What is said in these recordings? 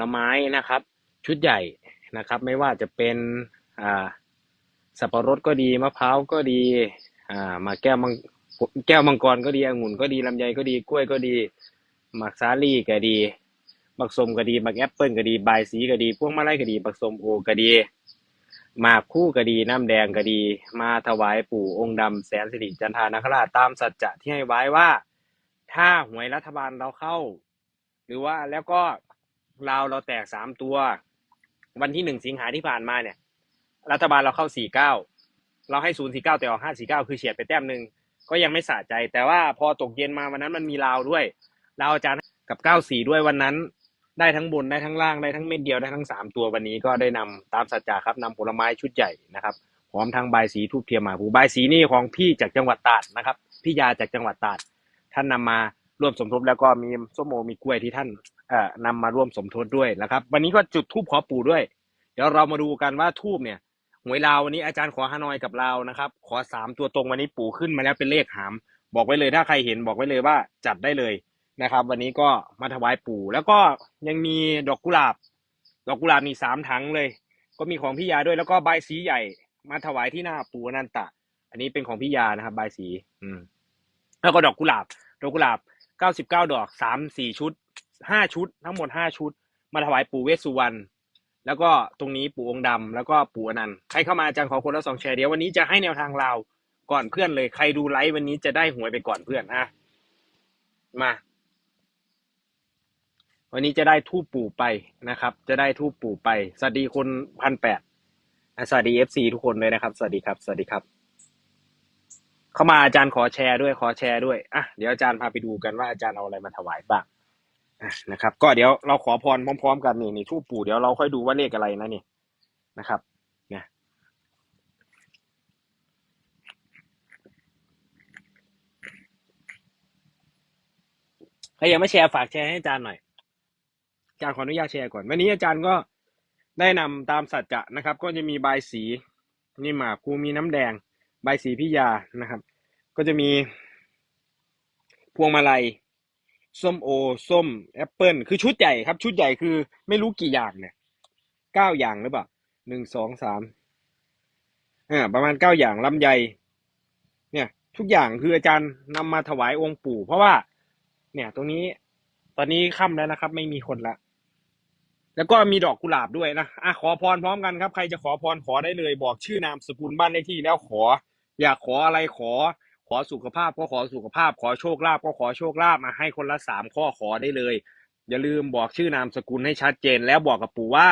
ลไม้นะครับ ชุดใหญ่นะครับ ไม่ว่าจะเป็นอ่าสับปะรดก็ดีมะพร้าวก็ดีอ่ามาแก้วมังแก้วมังกรก็ดีองุ่นก็ดีลำไยก็ดีกล้วยก็ดีหมักสาลี่ก็ดีบักสมก็ดีบักแอปเปิลก็ดีบายสีก็ดีพวกมะไล่ก็ดีบักสมโอก็ดีหมากคู่ก็ดีน้ำแดงก็ดี มาถวายปู่องค์ดำแสนสิริจันทานาคราชตามสัจจะที่ให้ไว้ว่า ถ้าหวยรัฐบาลเราเข้า หรือว่าแล้วก็ เราวเราแตกสามตัว วันที่หนึ่งสิงหาที่ผ่านมาเนี่ย รัฐบาลเราเข้าสี่เก้าเราให้ศูนย์สี่เก้าแต่ออกห้าสี่เก้าคือเฉียดไปแต้มหนึ่งก็ยังไม่สะใจ แต่ว่าพอตกเย็นมาวันนั้นมันมีลาวด้วยลาวอาจารย์กับเก้าสี่ด้วยวันนั้น ได้ทั้งบนได้ทั้งล่างได้ทั้งเม็ดเดียวได้ทั้งสามตัววันนี้ก็ได้นำตามสัจจาครับนำผลไม้ชุดใหญ่นะครับพร้อมทั้งใบสีทูบเทียมหมาภูใบสีนี่ของพี่จากจังหวัดตราดนะครับพี่ยาจากจังหวัดตราดท่านนำมาร่วมสมทบแล้วก็มีส้มโอมีกล้วยที่ท่าน นำมาร่วมสมทบด้วยนะครับ วันนี้ก็จุดทูบขอปู่ด้วย เดี๋ยวเรามาดูกันว่าทูบเนี่ยหวยลาววันนี้อาจารย์ขอฮานอยกับเรานะครับ ขอสามตัวตรงวันนี้ปู่ขึ้นมาแล้วเป็นเลขหาม บอกไว้เลยถ้าใครเห็นบอกไว้เลยว่าจัดได้เลยนะครับ วันนี้ก็มาถวายปู่ แล้วก็ยังมีดอกกุหลาบ ดอกกุหลาบมีสามถังเลย ก็มีของพี่ยาด้วยแล้วก็ใบสีใหญ่มาถวายที่หน้าปู่นันตะ อันนี้เป็นของพี่ยานะครับใบสี อืม แล้วก็ดอกกุหลาบ ดอกกุหลาบ99ดอก3 4ชุด 5ชุด ทั้งหมด5ชุด มาถวายปู่เวสสุวรรณแล้วก็ตรงนี้ปู่องค์ดำแล้วก็ปู่อนันต์ใครเข้ามาอาจารย์ขอคนละสองแชร์เดี๋ยววันนี้จะให้แนวทางเราก่อนเพื่อนเลย ใครดูไลฟ์วันนี้จะได้หวยไปก่อนเพื่อนอะมา วันนี้จะได้ทูปปู่ไปนะครับ จะได้ทูปปู่ไปสวัสดีคนพันแปดสวัสดีเอฟซีทุกคนเลยนะครับ สวัสดีครับ สวัสดีครับ เข้ามาอาจารย์ขอแชร์ด้วยขอแชร์ด้วยอะเดี๋ยวอาจารย์พาไปดูกันว่าอาจารย์เอาอะไรมาถวายบ้าง นะครับ ก็เดี๋ยวเราขอพรพร้อมๆ กันนี่นี่ทูปปู่เดี๋ยวเราค่อยดูว่าเลขอะไรนะนี่นะครับเนี่ยใครยังไม่แชร์ฝากแชร์ให้อาจารย์หน่อยอาจารย์ขออนุญาตแชร์ก่อน วันนี้อาจารย์ก็ได้นำตามสัจจะนะครับ ก็จะมีใบสีนี่หมากคูมีน้ำแดงใบสีพิยานะครับ ก็จะมีพวงมาลัย ส้มโอ ส้มแอปเปิลคือชุดใหญ่ครับ ชุดใหญ่คือไม่รู้กี่อย่างเนี่ยเก้าอย่างหรือเปล่าหนึ่งสองสามอ่าประมาณเก้าอย่างลำไยเนี่ย ทุกอย่างคืออาจารย์นำมาถวายองค์ปู่ เพราะว่า เนี่ย ตรงนี้ ตอนนี้ค่ำแล้วนะครับ ไม่มีคนละ แล้วก็มีดอกกุหลาบด้วยนะอะขอพรพร้อมกันครับ ใครจะขอพรขอได้เลย บอกชื่อนามสกุลบ้านเลขที่แล้วขอ อยากขออะไรขอ ขอสุขภาพก็ขอสุขภาพ ขอโชคลาภก็ขอโชคลาภมาให้คนละสามข้อขอได้เลย อย่าลืมบอกชื่อนามสกุลให้ชัดเจน แล้วบอกกับปู่ว่า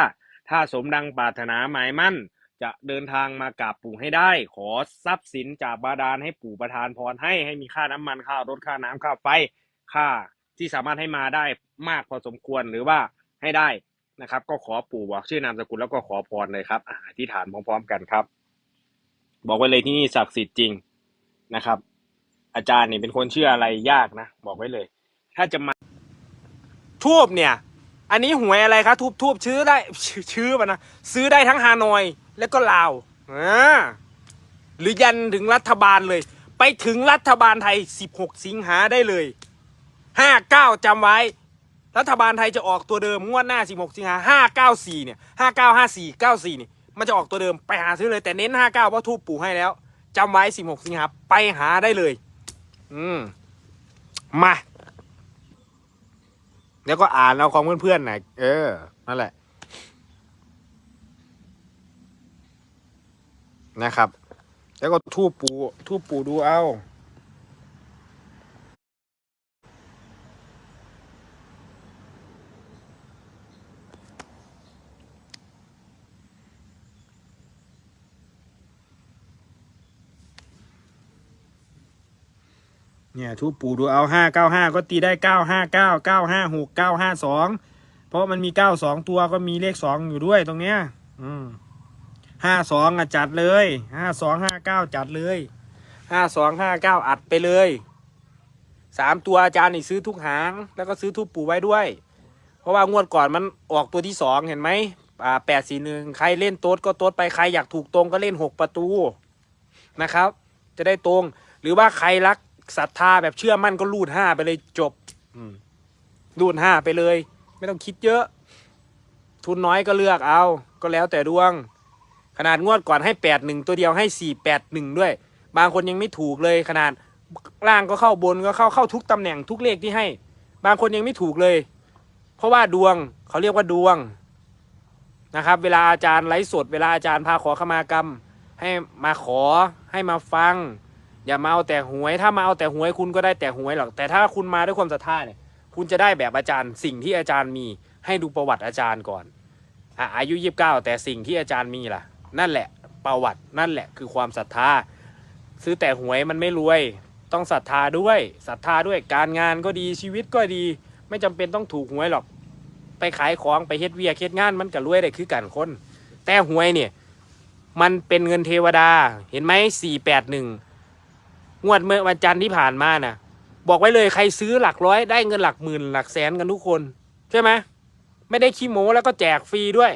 ถ้าสมดังปรารถนาหมายมั่น จะเดินทางมากราบปู่ให้ได้ ขอทรัพย์สินจากบาดาลให้ปู่ประทานพรให้ให้มีค่าน้ำมันค่ารถค่าน้ำค่าไฟค่าที่สามารถให้มาได้มากพอสมควรหรือว่าให้ได้นะครับ ก็ขอปู่บอกชื่อนามสกุลแล้วก็ขอพรเลยครับอ่าอธิษฐานพร้อม ๆ กันครับ บอกไว้เลยที่นี่ศักดิ์สิทธิ์จริงนะครับ อาจารย์เนี่ยเป็นคนเชื่ออะไรยากนะ บอกไว้เลย ถ้าจะมาทูบเนี่ย อันนี้หวยอะไรครับทูบทูบชื่อได้ชื่อชื่อมันะซื้อได้ทั้งฮานอย แล้วก็ลาวอ่าหรือยันถึงรัฐบาลเลย ไปถึงรัฐบาลไทย 16 สิงหาได้เลย 59จำไว้ รัฐบาลไทยจะออกตัวเดิมงวดหน้า 16 สิงหา594 เนี่ย 5954 94นี่ยมันจะออกตัวเดิมไปหาซื้อเลยแต่เน้น 59 เพราะทูบปู่ให้แล้วจำไว้ 16 สิงหาไปหาได้เลย อืมมา แล้วก็อ่านเอาของเพื่อนๆหน่อยเออ นั่นแหละ นะครับ แล้วก็ทูบปู ทูบปูดูเอา เนี่ยทูบปูดูเอาห้าเก้าห้าก็ตีได้เก้าห้าเก้าเก้าห้าหกเก้าห้าสองเพราะมันมีเก้าสองตัวก็มีเลขสองอยู่ด้วยตรงเนี้ยอืมห้าสองอะจัดเลยห้าสองห้าเก้าจัดเลยห้าสองห้าเก้าอัดไปเลยสามตัวอาจารย์นี่ซื้อทุกหาง แล้วก็ซื้อทูบปูไว้ด้วย เพราะว่างวดก่อนมันออกตัวที่สองเห็นไหมอ่าแปดสี่หนึ่งใครเล่นโต๊ดก็โต๊ดไปใครอยากถูกตรงก็เล่นหกประตูนะครับ จะได้ตรง หรือว่าใครรัก ศรัทธาแบบเชื่อมั่นก็รูดห้าไปเลยจบอืมรูดห้าไปเลย ไม่ต้องคิดเยอะ ทุนน้อยก็เลือกเอา ก็แล้วแต่ดวง ขนาดงวดก่อนให้แปดหนึ่งตัวเดียวให้สี่แปดหนึ่งด้วย บางคนยังไม่ถูกเลย ขนาดล่างก็เข้าบนก็เข้าเข้าทุกตำแหน่งทุกเลขที่ให้ บางคนยังไม่ถูกเลย เพราะว่าดวงเขาเรียกว่าดวงนะครับ เวลาอาจารย์ไลฟ์สด เวลาอาจารย์พาขอขมากรรม ให้มาขอให้มาฟัง อย่ามาเอาแต่หวย ถ้ามาเอาแต่หวยคุณก็ได้แต่หวยหรอก แต่ถ้าคุณมาด้วยความศรัทธาเนี่ย คุณจะได้แบบอาจารย์ สิ่งที่อาจารย์มี ให้ดูประวัติอาจารย์ก่อนอะอายุยี่สิบเก้าแต่สิ่งที่อาจารย์มีล่ะ นั่นแหละ ประวัตินั่นแหละคือความศรัทธา ซื้อแต่หวยมันไม่รวย ต้องศรัทธาด้วยศรัทธาด้วยการงานก็ดีชีวิตก็ดี ไม่จำเป็นต้องถูกหวยหรอก ไปขายของไปเฮ็ดเวียเฮ็ดงานมันก็รวยได้คือกันคน แต่หวยเนี่ย มันเป็นเงินเทวดาเห็นไหมสี่แปดหนึ่ง งวดเมื่อวันจันทร์ที่ผ่านมาน่ะ บอกไว้เลยใครซื้อหลักร้อยได้เงินหลักหมื่นหลักแสนกันทุกคน ใช่ไหมไม่ได้ขี้โม้แล้วก็แจกฟรีด้วย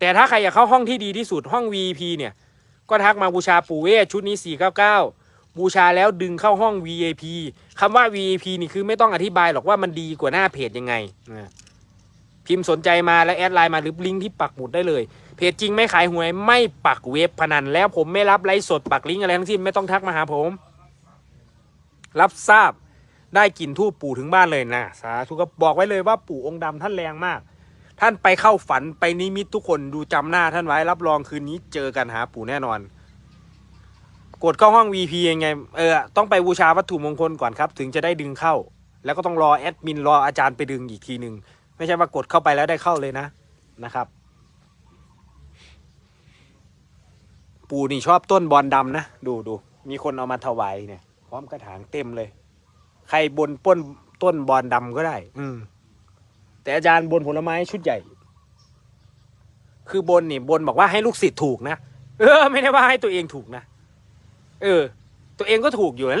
แต่ถ้าใครอยากเข้าห้องที่ดีที่สุดห้อง VIP เนี่ย ก็ทักมาบูชาปู่เวชุดนี้ 499 บูชาแล้วดึงเข้าห้อง VIP คำว่า VIP นี่คือไม่ต้องอธิบายหรอกว่ามันดีกว่าหน้าเพจยังไงพิมพ์สนใจมาแล้วแอดไลน์มาหรือลิงก์ที่ปักหมุดได้เลย เพจจริงไม่ขายหวยไม่ปักเว็บพนันแล้วผมไม่รับไลฟ์สดปักลิงก์อะไรทั้งสิ้นไม่ต้องทักมาหาผม รับทราบได้กลิ่นทูปปู่ถึงบ้านเลยนะสาธุก็บอกไว้เลยว่าปู่องค์ดำท่านแรงมาก ท่านไปเข้าฝันไปนิมิตทุกคนดูจำหน้าท่านไว้รับรองคืนนี้เจอกันหาปู่แน่นอน กดเข้าห้อง VP ยังไงเออต้องไปบูชาวัตถุมงคลก่อนครับ ถึงจะได้ดึงเข้า แล้วก็ต้องรอแอดมินรออาจารย์ไปดึงอีกทีหนึ่งไม่ใช่ว่ากดเข้าไปแล้วได้เข้าเลยนะนะครับ ปู่นี่ชอบต้นบอลดำนะ ดูดูมีคนเอามาถวายเนี่ย ร้อมกระถางเต็มเลย ใครบนป้นต้นบอลดำก็ได้ อืม แต่อาจารย์บนผลไม้ชุดใหญ่ คือบนนี่บนบอกว่าให้ลูกศิษย์ถูกนะ เออ ไม่ได้ว่าให้ตัวเองถูกนะ เออ ตัวเองก็ถูกอยู่นั่นแหละ